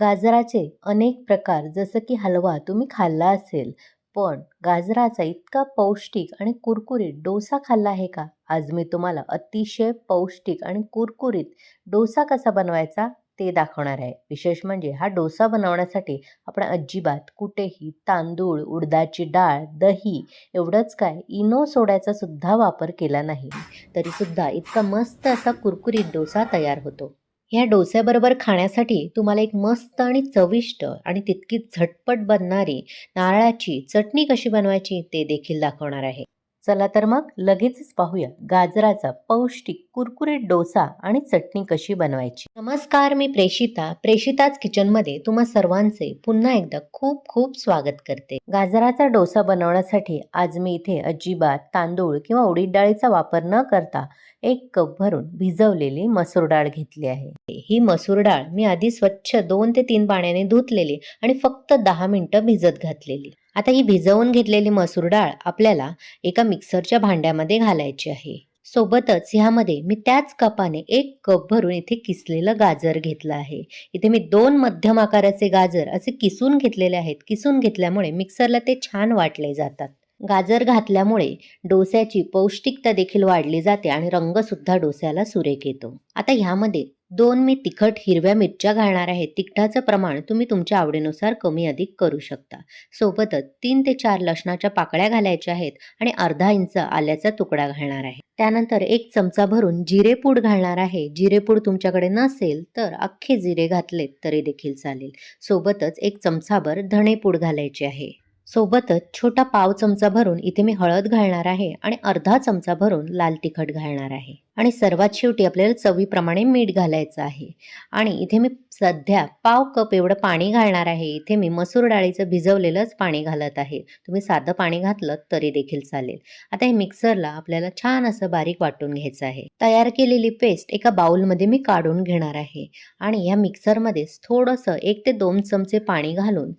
गाजराचे अनेक प्रकार जसं की हलवा तुम्ही खाल्ला असेल पण गाजराचा इतका पौष्टिक आणि कुरकुरीत डोसा खाल्ला आहे का? आज मी तुम्हाला अतिशय पौष्टिक आणि कुरकुरीत डोसा कसा बनवायचा ते दाखवणार आहे. विशेष म्हणजे हा डोसा बनवण्यासाठी आपण अजिबात कुठेही तांदूळ उडदाची डाळ दही एवढंच काय इनो सोड्याचा सुद्धा वापर केला नाही. तरीसुद्धा इतका मस्त असा कुरकुरीत डोसा तयार होतो. ह्या डोस्याबरोबर खाण्यासाठी तुम्हाला एक मस्त आणि चविष्ट आणि तितकी झटपट बनणारी नारळाची चटणी कशी बनवायची ते देखील दाखवणार आहे. चला तर मग लगेचच पाहूया गाजराचा पौष्टिक कुरकुरीत डोसा आणि चटणी कशी बनवायची. नमस्कार मी प्रेषिता प्रेषिताच किचनमध्ये तुम्हा सर्वांचे पुन्हा एकदा खूप खूप स्वागत करते. गाजराचा डोसा बनवण्यासाठी आज मी इथे अजिबात तांदूळ किंवा उडीद डाळीचा वापर न करता एक कप भरून भिजवलेली मसूर डाळ घेतली आहे. ही मसूर डाळ मी आधी स्वच्छ दोन ते तीन पाण्याने धुतलेली आणि फक्त दहा मिनिटं भिजत घातलेली. आता ही भिजवून घेतलेली मसूर डाळ आपल्याला एका मिक्सरच्या भांड्यामध्ये घालायची आहे. सोबतच ह्यामध्ये मी त्याच कपाने एक कप भरून इथे किसलेलं गाजर घेतलं आहे. इथे मी दोन मध्यम आकाराचे गाजर असे किसून घेतलेले आहेत. किसून घेतल्यामुळे मिक्सरला ते छान वाटले जातात. गाजर घातल्यामुळे डोस्याची पौष्टिकता देखील वाढली जाते आणि रंगसुद्धा डोस्याला सुरेख येतो. आता ह्यामध्ये दोन मी तिखट हिरव्या मिरच्या घालणार आहे. तिखटाचं प्रमाण तुम्ही तुमच्या आवडीनुसार कमी अधिक करू शकता. सोबतच तीन ते चार लसणाच्या पाकळ्या घालायच्या आहेत आणि अर्धा इंच आल्याचा तुकडा घालणार आहे. त्यानंतर एक चमचा भरून जिरेपूड घालणार आहे. जिरेपूड तुमच्याकडे नसेल तर अख्खे जिरे घातलेत तरी देखील चालेल. सोबतच एक चमचाभर धणेपूड घालायची आहे. सोबतच छोटा पाव चमचा भरून इथे मी हळद घालणार आहे आणि अर्धा चमचा भरून लाल तिखट घालणार आहे. आणि सर्वात शेवटी आपल्याला चवीप्रमाणे मीठ घालायचं आहे. आणि इथे मी सध्या पाव कप एवढं पाणी घालणार आहे. इथे मी मसूर डाळीचं भिजवलेलंच पाणी घालत आहे. तुम्ही साधं पाणी घातलं तरी देखील चालेल. आता हे मिक्सरला आपल्याला छान असं बारीक वाटून घ्यायचं आहे. तयार केलेली पेस्ट एका बाउलमध्ये मी काढून घेणार आहे. आणि ह्या मिक्सरमध्येच थोडंसं एक ते दोन चमचे पाणी घालून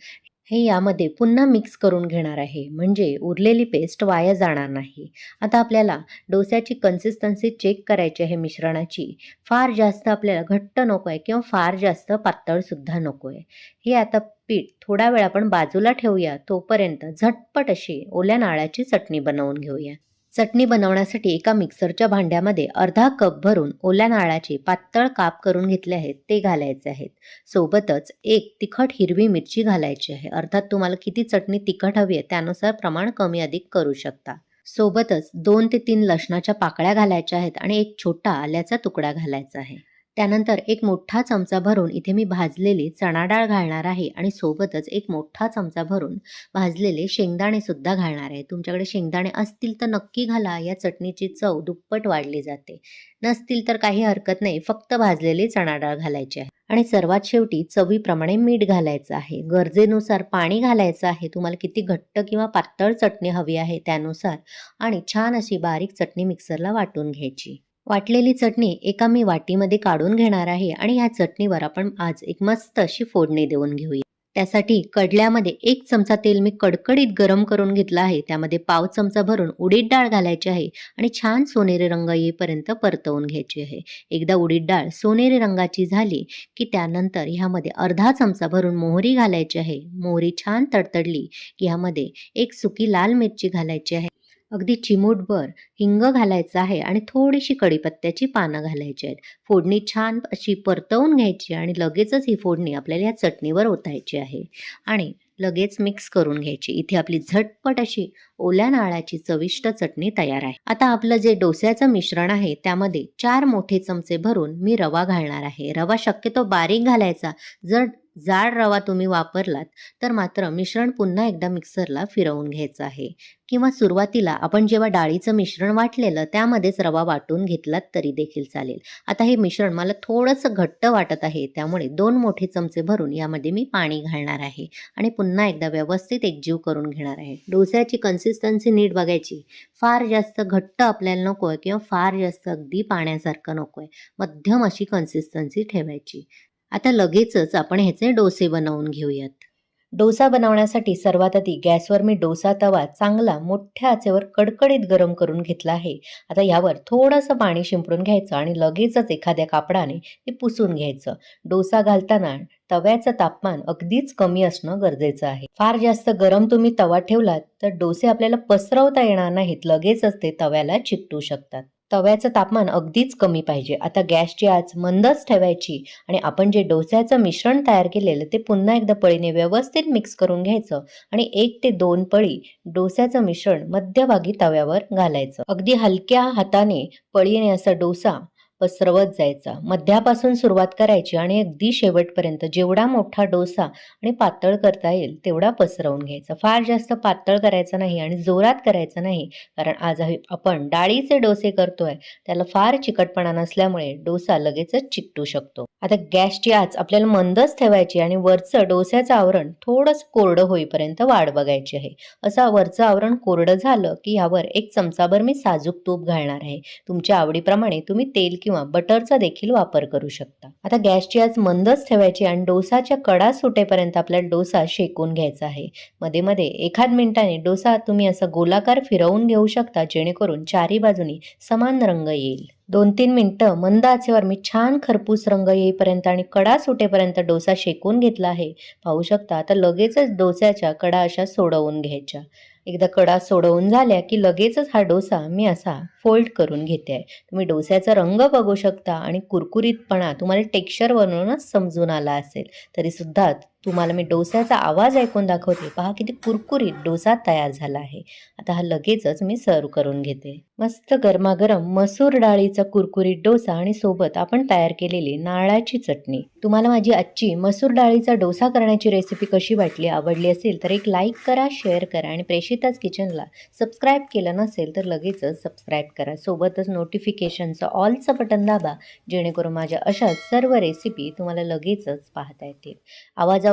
हे यामध्ये पुन्हा मिक्स करून घेणार आहे. म्हणजे उरलेली पेस्ट वाया जाणार नाही. आता आपल्याला डोस्याची कन्सिस्टन्सी चेक करायची आहे मिश्रणाची. फार जास्त आपल्याला घट्ट नको आहे किंवा फार जास्त पातळसुद्धा नको आहे हे आता पीठ थोडा वेळ आपण बाजूला ठेवूया. तोपर्यंत झटपट अशी ओल्या नाळाची चटणी बनवून घेऊया. चटणी बनवण्यासाठी एका मिक्सरच्या भांड्यामध्ये अर्धा कप भरून ओल्या नारळाचे पातळ काप करून घेतले आहेत ते घालायचे आहेत. सोबतच एक तिखट हिरवी मिरची घालायची आहे. अर्थात तुम्हाला किती चटणी तिखट हवी आहे त्यानुसार प्रमाण कमी अधिक करू शकता. सोबतच दोन ते तीन लसणाच्या पाकळ्या घालायच्या आहेत आणि एक छोटा आल्याचा तुकडा घालायचा आहे. त्यानंतर एक मोठा चमचा भरून इथे मी भाजलेली चणा डाळ घालणार आहे आणि सोबतच एक मोठा चमचा भरून भाजलेले शेंगदाणे सुद्धा घालणार आहे. तुमच्याकडे शेंगदाणे असतील तर नक्की घाला. या चटणीची चव दुप्पट वाढली जाते. नसतील तर काही हरकत नाही. फक्त भाजलेली चणा डाळ घालायची आहे. आणि सर्वात शेवटी चवीप्रमाणे मीठ घालायचं आहे. गरजेनुसार पाणी घालायचं आहे. तुम्हाला किती घट्ट किंवा पातळ चटणी हवी आहे त्यानुसार आणि छान अशी बारीक चटणी मिक्सरला वाटून घ्यायची. वाटलेली चटणी एका मी वाटीमध्ये काढून घेणार आहे आणि ह्या चटणीवर आपण आज एक मस्त अशी फोडणी देऊन घेऊया. त्यासाठी कडल्यामध्ये एक चमचा तेल मी कडकडीत गरम करून घेतला आहे. त्यामध्ये पाव चमचा भरून उडीद डाळ घालायची आहे आणि छान सोनेरी रंग येईपर्यंत परतवून घ्यायची आहे. एकदा उडीद डाळ सोनेरी रंगाची झाली की त्यानंतर ह्यामध्ये अर्धा चमचा भरून मोहरी घालायची आहे. मोहरी छान तडतडली की ह्यामध्ये एक सुकी लाल मिरची घालायची आहे. अगदी चिमूटभर हिंग घालायचं आहे आणि थोडीशी कढीपत्त्याची पानं घालायची आहेत. फोडणी छान अशी परतवून घ्यायची आणि लगेचच ही फोडणी आपल्याला या चटणीवर ओतायची आहे. आणि लगेच मिक्स करून घ्यायची. इथे आपली झटपट अशी ओल्या नाळाची चविष्ट चटणी तयार आहे. आता आपलं जे डोस्याचं मिश्रण आहे त्यामध्ये चार मोठे चमचे भरून मी रवा घालणार आहे. रवा शक्यतो बारीक घालायचा. जर जाड रवा तुम्ही वापरलात तर मात्र मिश्रण पुन्हा एकदा मिक्सरला फिरवून घ्यायचं आहे. किंवा सुरुवातीला आपण जेव्हा डाळीचं मिश्रण वाटलेलं त्यामध्येच रवा वाटून घेतलात तरी देखील चालेल. आता हे मिश्रण मला थोडंसं घट्ट वाटत आहे त्यामुळे दोन मोठे चमचे भरून यामध्ये मी पाणी घालणार आहे. आणि पुन्हा एकदा व्यवस्थित एकजीव करून घेणार आहे. डोस्याची कन्सिस्टन्सी नीट बघायची. फार जास्त घट्ट आपल्याला नको आहे किंवा फार जास्त अगदी पाण्यासारखं नको आहे मध्यम अशी कन्सिस्टन्सी ठेवायची. आता लगेचच आपण ह्याचे डोसे बनवून घेऊयात. डोसा बनवण्यासाठी सर्वात आधी गॅसवर मी डोसा तवा चांगला मोठ्या आचेवर कडकडीत गरम करून घेतला आहे. आता यावर थोडंसं पाणी शिंपडून घ्यायचं आणि लगेचच एखाद्या कापडाने ते पुसून घ्यायचं. डोसा घालताना तव्याचं तापमान अगदीच कमी असणं गरजेचं आहे. फार जास्त गरम तुम्ही तवा ठेवलात तर डोसे आपल्याला पसरवता येणार नाहीत लगेचच ते तव्याला चिकटू शकतात. तव्याचं तापमान अगदीच कमी पाहिजे. आता गॅसची आच मंदच ठेवायची आणि आपण जे डोस्याचं मिश्रण तयार केलेलं ते पुन्हा एकदा पळीने व्यवस्थित मिक्स करून घ्यायचं आणि एक ते दोन पळी डोस्याचं मिश्रण मध्यभागी तव्यावर घालायचं. अगदी हलक्या हाताने पळीने असा डोसा पसरवत जायचा. मध्यापासून सुरुवात करायची आणि अगदी शेवटपर्यंत जेवढा मोठा डोसा आणि पातळ करता येईल तेवढा पसरवून घ्यायचा. फार जास्त पातळ करायचा नाही आणि जोरात करायचा नाही कारण आज आपण डाळीचे डोसे करतोय. त्याला फार चिकटपणा नसल्यामुळे डोसा लगेचच चिकटू शकतो. आता गॅसची आच आपल्याला मंदच ठेवायची आणि वरचं डोस्याचं आवरण थोडंच कोरडं होईपर्यंत वाढ बघायची आहे. असं वरचं आवरण कोरडं झालं की यावर एक चमचाभर मी साजूक तूप घालणार आहे. तुमच्या आवडीप्रमाणे तुम्ही तेल किंवा बटरचा देखील वापर करू शकता. आता गॅसची आज मंदच ठेवायची आणि डोसाच्या कडा सुटेपर्यंत आपल्याला डोसा शेकून घ्यायचा आहे. मध्ये मध्ये एखाद मिनिटाने डोसा तुम्ही असा गोलाकार फिरवून घेऊ शकता जेणेकरून चारी बाजूनी समान रंग येईल. दोन तीन मिनटं मंद आचेवर मी छान खरपूस रंग येईपर्यंत आणि कडा सुटेपर्यंत डोसा शेकून घेतला आहे. पाहू शकता आता लगेचच डोस्याच्या कडा अशा सोडवून घ्यायच्या. एकदा कडा सोडवून झाल्या की लगेचच हा डोसा मी असा फोल्ड करून घेते. आहे तुम्ही डोस्याचा रंग बघू शकता आणि कुरकुरीतपणा तुम्हाला टेक्स्चरवरूनच समजून आला असेल तरीसुद्धा तुम्हाला मी डोस्याचा आवाज ऐकून दाखवते. पहा किती कुरकुरीत डोसा तयार झाला आहे. आता हा लगेचच मी सर्व करून घेते. मस्त गरमागरम मसूर डाळीचा कुरकुरीत डोसा आणि सोबत आपण तयार केलेली नारळाची चटणी. तुम्हाला माझी आजची मसूर डाळीचा डोसा करण्याची रेसिपी कशी वाटली आवडली असेल तर एक लाईक करा शेअर करा आणि प्रेषिताच किचनला सबस्क्राईब केलं नसेल तर लगेचच सबस्क्राईब करा. सोबतच नोटिफिकेशनचं ऑलचं बटन दाबा जेणेकरून माझ्या अशा सर्व रेसिपी तुम्हाला लगेचच पाहता येतील.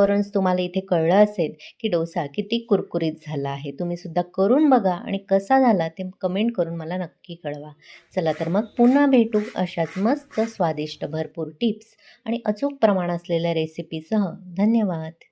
आवाजावरूनच तुम्हाला इथे कळलं असेल की डोसा किती कुरकुरीत झाला आहे. तुम्ही सुद्धा करून बघा आणि कसा झाला ते कमेंट करून मला नक्की कळवा. चला तर मग पुन्हा भेटू अशाच मस्त स्वादिष्ट भरपूर टिप्स आणि अचूक प्रमाण असलेल्या रेसिपीसह. धन्यवाद.